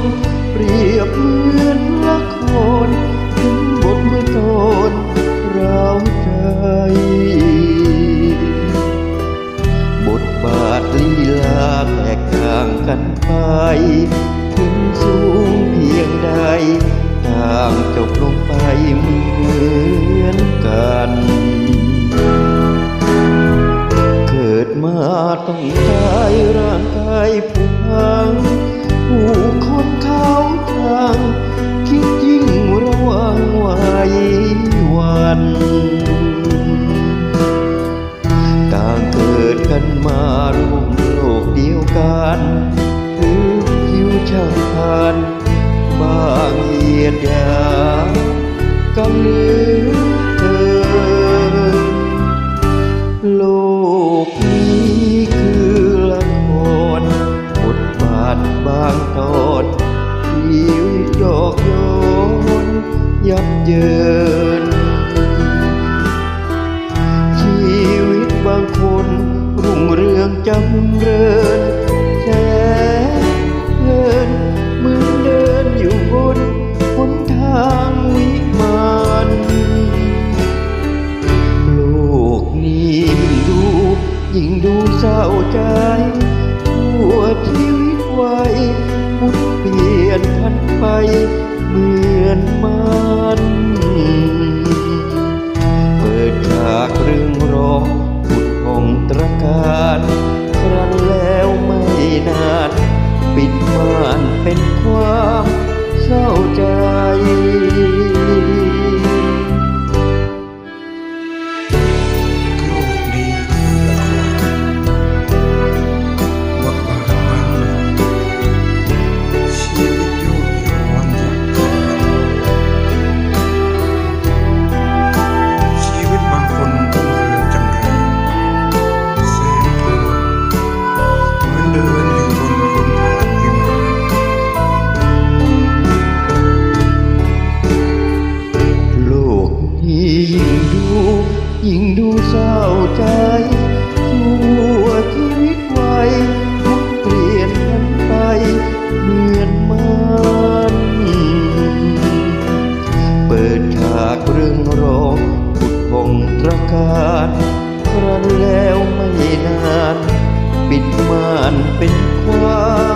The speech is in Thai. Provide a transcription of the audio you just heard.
น เปรียบเหมือนละครถึงบทเมื่อตอนเราใจ บทบาทลีลาแตกต่างกันไป ถึงสูงเพียงใด ต่างจบลงไปเหมือนกันเกิดมาต้องตายร่างกายผุพัง วชาติบางเหยียดยากำเนิดเกินโลกนี้คือละครบทบาทบางตอนชีวิตหยอกโยนยับเยิน ชีวิตบางคนรุ่งเรืองจำเริญ ยิ่งดูเศร้าใจหัวชีวิตไว้มุนเปลี่ยนพันไปเหมือนมันเปิดฉากเรื่องรอผุดพองตรการครั้นแล้วไม่นานปิดม่านเป็นความเศร้าใจ ยิ่งดูเศร้าใจทั่วชีวิตไว้ทุกเปลี่ยนกันไปเหมือนมันเปิดฉากเรื่องรองขุดพงตรการครั้นแล้วไม่นาน ปิดม่านเป็นความ